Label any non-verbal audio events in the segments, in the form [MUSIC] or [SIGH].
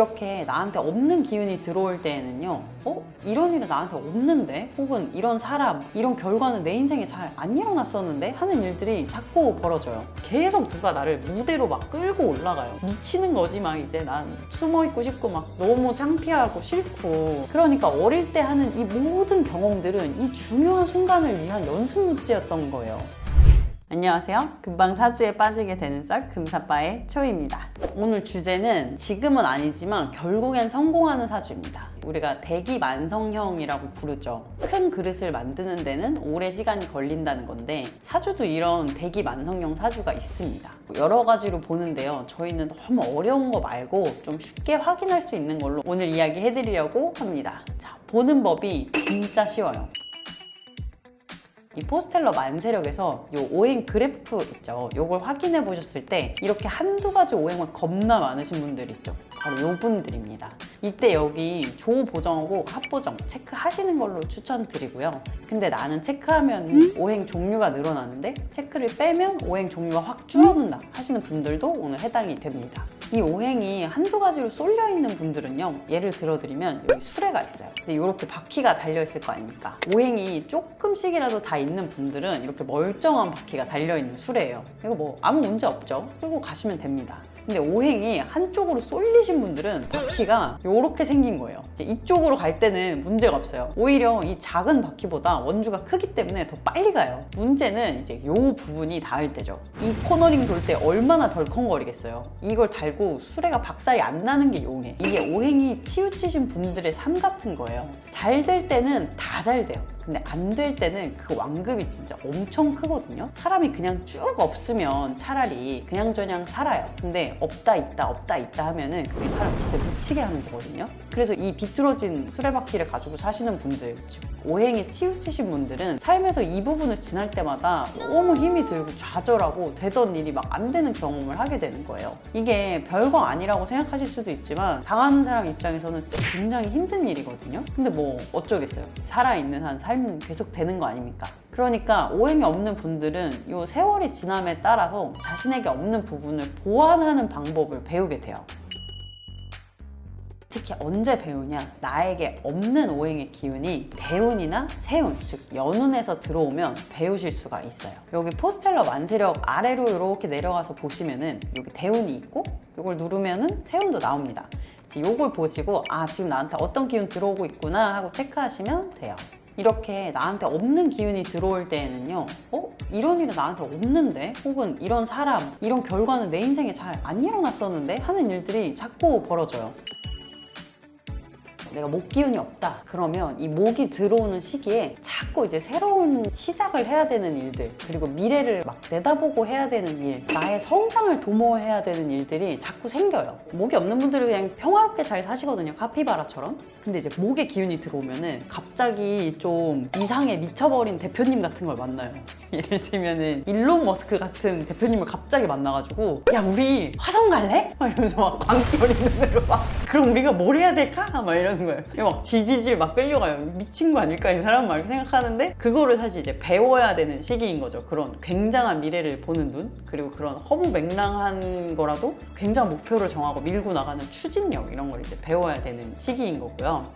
이렇게 나한테 없는 기운이 들어올 때에는요, 어? 이런 일은 나한테 없는데? 혹은 이런 사람, 이런 결과는 내 인생에 잘 안 일어났었는데? 하는 일들이 자꾸 벌어져요. 계속 누가 나를 무대로 막 끌고 올라가요. 미치는 거지, 막 이제 난 숨어있고 싶고 막 너무 창피하고 싫고. 그러니까 어릴 때 하는 이 모든 경험들은 이 중요한 순간을 위한 연습 문제였던 거예요. 안녕하세요. 금방 사주에 빠지게 되는 썰 금사빠의 초입니다. 오늘 주제는 지금은 아니지만 결국엔 성공하는 사주입니다. 우리가 대기 만성형이라고 부르죠. 큰 그릇을 만드는 데는 오래 시간이 걸린다는 건데 사주도 이런 대기 만성형 사주가 있습니다. 여러 가지로 보는데요. 저희는 너무 어려운 거 말고 좀 쉽게 확인할 수 있는 걸로 오늘 이야기 해드리려고 합니다. 자, 보는 법이 진짜 쉬워요. 이 포스텔러 만세력에서 요 오행 그래프 있죠. 요걸 확인해 보셨을 때 이렇게 한두 가지 오행만 겁나 많으신 분들 있죠. 바로 요 분들입니다. 이때 여기 조 보정하고 합보정 체크하시는 걸로 추천드리고요. 근데 나는 체크하면 오행 종류가 늘어나는데 체크를 빼면 오행 종류가 확 줄어든다 하시는 분들도 오늘 해당이 됩니다. 이 오행이 한두 가지로 쏠려 있는 분들은요 예를 들어드리면 여기 수레가 있어요. 근데 이렇게 바퀴가 달려 있을 거 아닙니까? 오행이 조금씩이라도 다 있는 분들은 이렇게 멀쩡한 바퀴가 달려 있는 수레예요. 이거 뭐 아무 문제 없죠. 끌고 가시면 됩니다. 근데 오행이 한쪽으로 쏠리신 분들은 바퀴가 이 렇게 생긴 거예요. 이쪽으로 갈 때는 문제가 없어요. 오히려 이 작은 바퀴보다 원주가 크기 때문에 더 빨리 가요. 문제는 이제 이 부분이 닿을 때죠. 이 코너링 돌 때 얼마나 덜컹거리겠어요. 이걸 달고 수레가 박살이 안 나는 게 용해. 이게 오행이 치우치신 분들의 삶 같은 거예요. 잘 될 때는 다 잘 돼요. 근데 안 될 때는 그 완급이 진짜 엄청 크거든요. 사람이 그냥 쭉 없으면 차라리 그냥저냥 살아요. 근데 없다 있다 없다 있다 하면은 그게 사람 진짜 미치게 하는 거거든요. 그래서 이 비뚤어진 수레바퀴를 가지고 사시는 분들, 즉 오행에 치우치신 분들은 삶에서 이 부분을 지날 때마다 너무 힘이 들고 좌절하고 되던 일이 막 안 되는 경험을 하게 되는 거예요. 이게 별거 아니라고 생각하실 수도 있지만 당하는 사람 입장에서는 진짜 굉장히 힘든 일이거든요. 근데 뭐 어쩌겠어요. 살아있는 한 삶은 계속 되는 거 아닙니까? 그러니까 오행이 없는 분들은 이 세월이 지남에 따라서 자신에게 없는 부분을 보완하는 방법을 배우게 돼요. 특히 언제 배우냐? 나에게 없는 오행의 기운이 대운이나 세운, 즉 연운에서 들어오면 배우실 수가 있어요. 여기 포스텔러 만세력 아래로 이렇게 내려가서 보시면은 여기 대운이 있고 이걸 누르면은 세운도 나옵니다. 이제 요걸 보시고 아 지금 나한테 어떤 기운 들어오고 있구나 하고 체크하시면 돼요. 이렇게 나한테 없는 기운이 들어올 때에는요, 어? 이런 일은 나한테 없는데? 혹은 이런 사람, 이런 결과는 내 인생에 잘 안 일어났었는데? 하는 일들이 자꾸 벌어져요. 내가 목 기운이 없다. 그러면 이 목이 들어오는 시기에 자꾸 이제 새로운 시작을 해야 되는 일들, 그리고 미래를 막 내다보고 해야 되는 일, 나의 성장을 도모해야 되는 일들이 자꾸 생겨요. 목이 없는 분들은 그냥 평화롭게 잘 사시거든요. 카피바라처럼. 근데 이제 목의 기운이 들어오면은 갑자기 좀 이상에 미쳐버린 대표님 같은 걸 만나요. [LAUGHS] 예를 들면은 일론 머스크 같은 대표님을 갑자기 만나가지고 야 우리 화성 갈래? 막 이러면서 막 광기 어린 눈으로 막 그럼 우리가 뭘 해야 될까? 막 이 러는 거예요. 막 질질질 막 끌려가요. 미친 거 아닐까 이 사람 막 이렇게 생각하는데 그거를 사실 이제 배워야 되는 시기인 거죠. 그런 굉장한 미래를 보는 눈 그리고 그런 허무맹랑한 거라도 굉장한 목표를 정하고 밀고 나가는 추진력 이런 걸 이제 배워야 되는 시기인 거고요.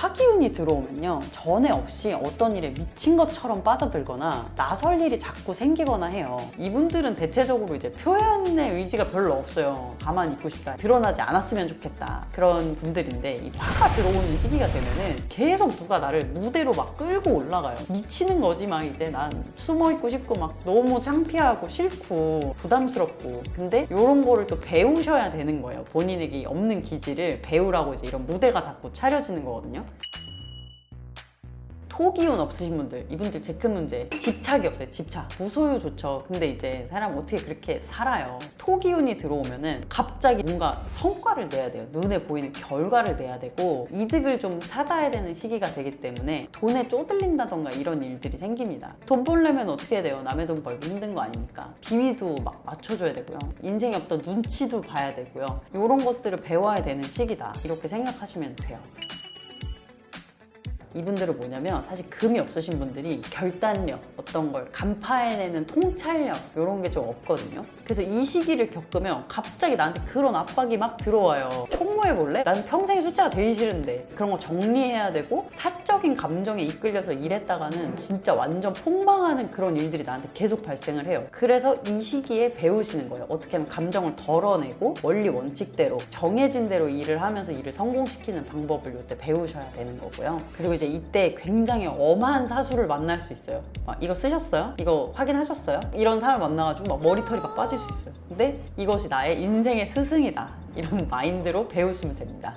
화기운이 들어오면요 전에 없이 어떤 일에 미친 것처럼 빠져들거나 나설 일이 자꾸 생기거나 해요. 이분들은 대체적으로 이제 표현의 의지가 별로 없어요. 가만히 있고 싶다. 드러나지 않았으면 좋겠다. 그런 분들인데 이 화가 들어오는 시기가 되면은 계속 누가 나를 무대로 막 끌고 올라가요. 미치는 거지 막 이제 난 숨어 있고 싶고 막 너무 창피하고 싫고 부담스럽고. 근데 이런 거를 또 배우셔야 되는 거예요. 본인에게 없는 기질을 배우라고 이제 이런 무대가 자꾸 차려지는 거거든요 토기운 없으신 분들 이분들 제큰 문제 집착이 없어요 집착. 무소유 좋죠. 근데 이제 사람 어떻게 그렇게 살아요? 토기운이 들어오면은 갑자기 뭔가 성과를 내야 돼요. 눈에 보이는 결과를 내야 되고 이득을 좀 찾아야 되는 시기가 되기 때문에 돈에 쪼들린다던가 이런 일들이 생깁니다. 돈 벌려면 어떻게 해야 돼요? 남의 돈 벌기 힘든 거 아닙니까? 비위도 막 맞춰줘야 되고요. 인생에 어떤 눈치도 봐야 되고요. 이런 것들을 배워야 되는 시기다. 이렇게 생각하시면 돼요 이분들은 뭐냐면 사실 금이 없으신 분들이 결단력, 어떤 걸 간파해내는 통찰력 이런 게 좀 없거든요. 그래서 이 시기를 겪으면 갑자기 나한테 그런 압박이 막 들어와요. 총무해 볼래? 난 평생 숫자가 제일 싫은데 그런 거 정리해야 되고 사적인 감정에 이끌려서 일했다가는 진짜 완전 폭망하는 그런 일들이 나한테 계속 발생을 해요. 그래서 이 시기에 배우시는 거예요. 어떻게 하면 감정을 덜어내고 원리 원칙대로 정해진 대로 일을 하면서 일을 성공시키는 방법을 이때 배우셔야 되는 거고요. 그리고 이제 이때 굉장히 엄한 사수를 만날 수 있어요. 막 이거 쓰셨어요? 이거 확인하셨어요? 이런 사람 만나가지고 막 머리털이 막 빠질 수 있어요. 근데 이것이 나의 인생의 스승이다. 이런 마인드로 배우시면 됩니다.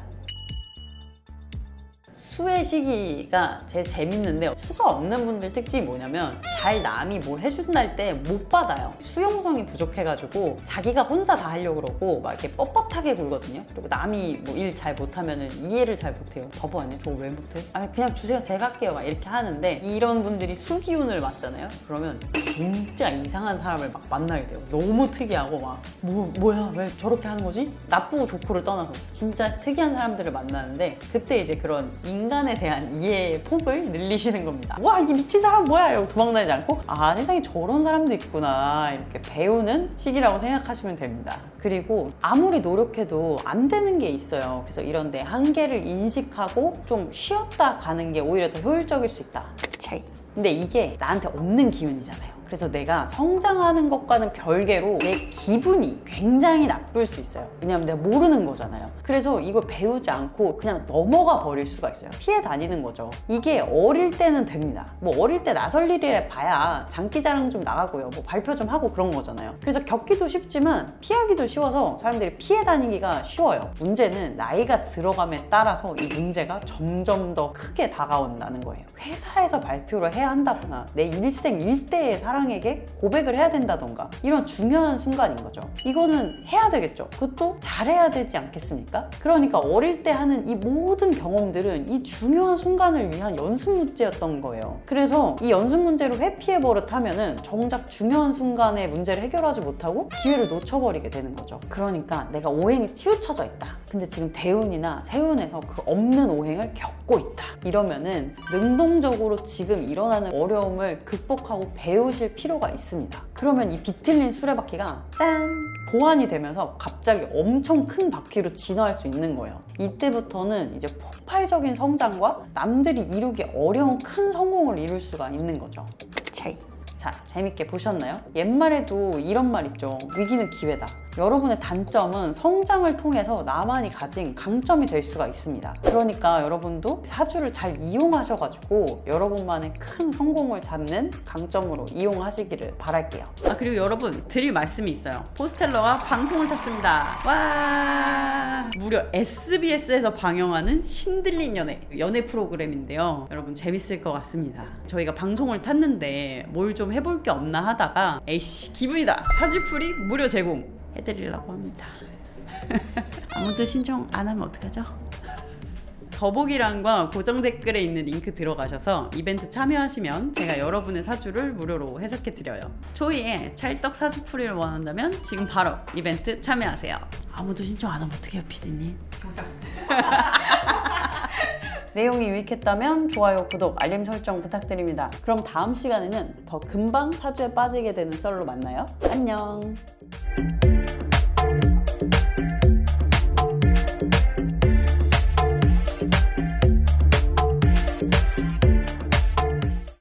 수의 시기가 제일 재밌는데 수가 없는 분들 특징이 뭐냐면 잘 남이 뭘 해준다 할때못 받아요. 수용성이 부족해가지고 자기가 혼자 다 하려고 그러고 막 이렇게 뻣뻣하게 굴거든요. 그리고 남이 뭐 일 잘 못하면 이해를 잘 못해요 바보 아니야? 저거 왜 못해? 아니 그냥 주세요. 제가 할게요. 막 이렇게 하는데 이런 분들이 수기운을 맞잖아요. 그러면 진짜 이상한 사람을 막 만나게 돼요. 너무 특이하고 막 뭐, 뭐야? 왜 저렇게 하는 거지? 나쁘고 좋고를 떠나서. 진짜 특이한 사람들을 만나는데 그때 이제 그런 인 간에 대한 이해의 폭을 늘리시는 겁니다. 와, 이 미친 사람 뭐야? 이러고 도망다니지 않고 아, 세상에 저런 사람도 있구나. 이렇게 배우는 시기라고 생각하시면 됩니다. 그리고 아무리 노력해도 안 되는 게 있어요. 그래서 이런 데 한계를 인식하고 좀 쉬었다 가는 게 오히려 더 효율적일 수 있다. 차이. 근데 이게 나한테 없는 기운이잖아요. 그래서 내가 성장하는 것과는 별개로 내 기분이 굉장히 나쁠 수 있어요. 왜냐하면 내가 모르는 거잖아요. 그래서 이걸 배우지 않고 그냥 넘어가 버릴 수가 있어요. 피해 다니는 거죠. 이게 어릴 때는 됩니다. 뭐 어릴 때 나설 일이라 봐야 장기자랑 좀 나가고요. 뭐 발표 좀 하고 그런 거잖아요. 그래서 겪기도 쉽지만 피하기도 쉬워서 사람들이 피해 다니기가 쉬워요. 문제는 나이가 들어감에 따라서 이 문제가 점점 더 크게 다가온다는 거예요. 회사에서 발표를 해야 한다거나 내 일생 일대의 사랑 에게 고백을 해야 된다던가 이런 중요한 순간인 거죠. 이거는 해야 되겠죠. 그것도 잘해야 되지 않겠습니까? 그러니까 어릴 때 하는 이 모든 경험들은 이 중요한 순간을 위한 연습 문제였던 거예요. 그래서 이 연습 문제로 회피해 버릇하면은 정작 중요한 순간에 문제를 해결하지 못하고 기회를 놓쳐버리게 되는 거죠. 그러니까 내가 오행이 치우쳐져 있다. 근데 지금 대운이나 세운에서 그 없는 오행을 겪고 있다. 이러면은 능동적으로 지금 일어나는 어려움을 극복하고 배우실 필요가 있습니다. 그러면 이 비틀린 수레바퀴가 짠! 보완이 되면서 갑자기 엄청 큰 바퀴로 진화할 수 있는 거예요. 이때부터는 이제 폭발적인 성장과 남들이 이루기 어려운 큰 성공을 이룰 수가 있는 거죠. 자, 재밌게 보셨나요? 옛말에도 이런 말 있죠. 위기는 기회다. 여러분의 단점은 성장을 통해서 나만이 가진 강점이 될 수가 있습니다. 그러니까 여러분도 사주를 잘 이용하셔가지고 여러분만의 큰 성공을 잡는 강점으로 이용하시기를 바랄게요. 아, 그리고 여러분 드릴 말씀이 있어요. 포스텔러가 방송을 탔습니다. 와! 무려 SBS에서 방영하는 신들린 연애, 연애 프로그램인데요. 여러분 재밌을 것 같습니다. 저희가 방송을 탔는데 뭘 좀 해볼 게 없나 하다가 에이씨 기분이다. 사주풀이 무료 제공. 해드리려고 합니다. [LAUGHS] 아무도 신청 안 하면 어떡하죠? 더보기란과 고정 댓글에 있는 링크 들어가셔서 이벤트 참여하시면 제가 여러분의 사주를 무료로 해석해 드려요. 초이의 찰떡 사주풀이를 원한다면 지금 바로 이벤트 참여하세요. 아무도 신청 안 하면 어떡해요, 피디님? [LAUGHS] 내용이 유익했다면 좋아요, 구독, 알림 설정 부탁드립니다. 그럼 다음 시간에는 더 금방 사주에 빠지게 되는 썰로 만나요. 안녕.